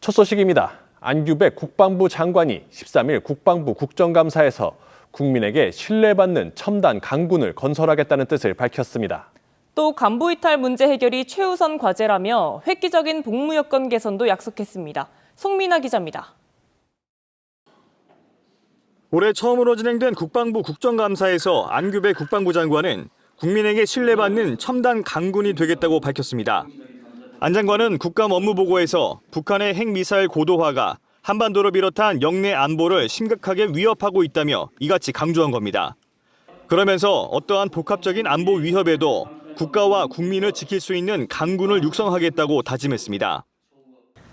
첫 소식입니다. 안규백 국방부 장관이 13일 국방부 국정감사에서 국민에게 신뢰받는 첨단 강군을 건설하겠다는 뜻을 밝혔습니다. 또 간부 이탈 문제 해결이 최우선 과제라며 획기적인 복무 여건 개선도 약속했습니다. 송민아 기자입니다. 올해 처음으로 진행된 국방부 국정감사에서 안규배 국방부 장관은 국민에게 신뢰받는 첨단 강군이 되겠다고 밝혔습니다. 안 장관은 국감 업무 보고에서 북한의 핵미사일 고도화가 한반도를 비롯한 영내 안보를 심각하게 위협하고 있다며 이같이 강조한 겁니다. 그러면서 어떠한 복합적인 안보 위협에도 국가와 국민을 지킬 수 있는 강군을 육성하겠다고 다짐했습니다.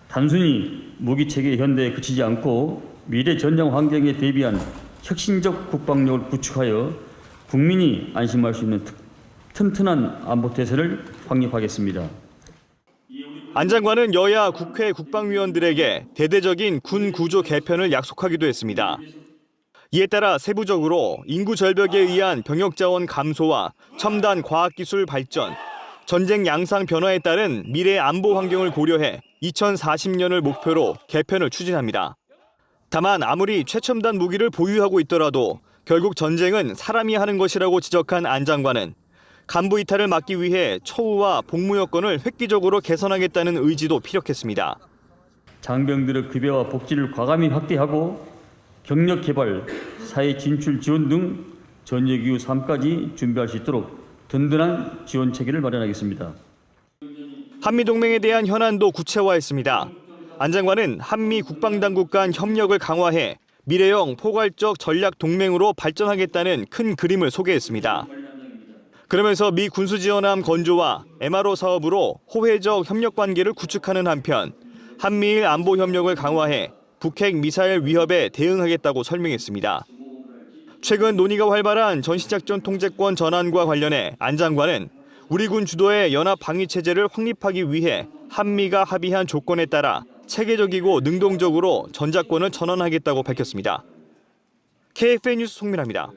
단순히 무기 체계 현대에 그치지 않고 미래 전쟁 환경에 대비한 혁신적 국방력을 구축하여 국민이 안심할 수 있는 튼- 튼튼한 안보 태세를 확립하겠습니다. 안 장관은 여야 국회 국방위원들에게 대대적인 군 구조 개편을 약속하기도 했습니다. 이에 따라 세부적으로 인구 절벽에 의한 병역 자원 감소와 첨단 과학기술 발전, 전쟁 양상 변화에 따른 미래 안보 환경을 고려해 2040년을 목표로 개편을 추진합니다. 다만 아무리 최첨단 무기를 보유하고 있더라도 결국 전쟁은 사람이 하는 것이라고 지적한 안 장관은 간부 이탈을 막기 위해 처우와 복무 여건을 획기적으로 개선하겠다는 의지도 피력했습니다. 장병들의 급여와 복지를 과감히 확대하고 경력 개발, 사회 진출 지원 등 전역 이후 삶까지 준비할 수 있도록 든든한 지원 체계를 마련하겠습니다. 한미 동맹에 대한 현안도 구체화했습니다. 안 장관은 한미 국방당국 간 협력을 강화해 미래형 포괄적 전략 동맹으로 발전하겠다는 큰 그림을 소개했습니다. 그러면서 미 군수 지원함 건조와 MRO 사업으로 호혜적 협력 관계를 구축하는 한편 한미일 안보 협력을 강화해 북핵 미사일 위협에 대응하겠다고 설명했습니다. 최근 논의가 활발한 전시작전 통제권 전환과 관련해 안 장관은 우리 군 주도의 연합 방위 체제를 확립하기 위해 한미가 합의한 조건에 따라 체계적이고 능동적으로 전작권을 전환하겠다고 밝혔습니다. KFN 뉴스 송민아입니다.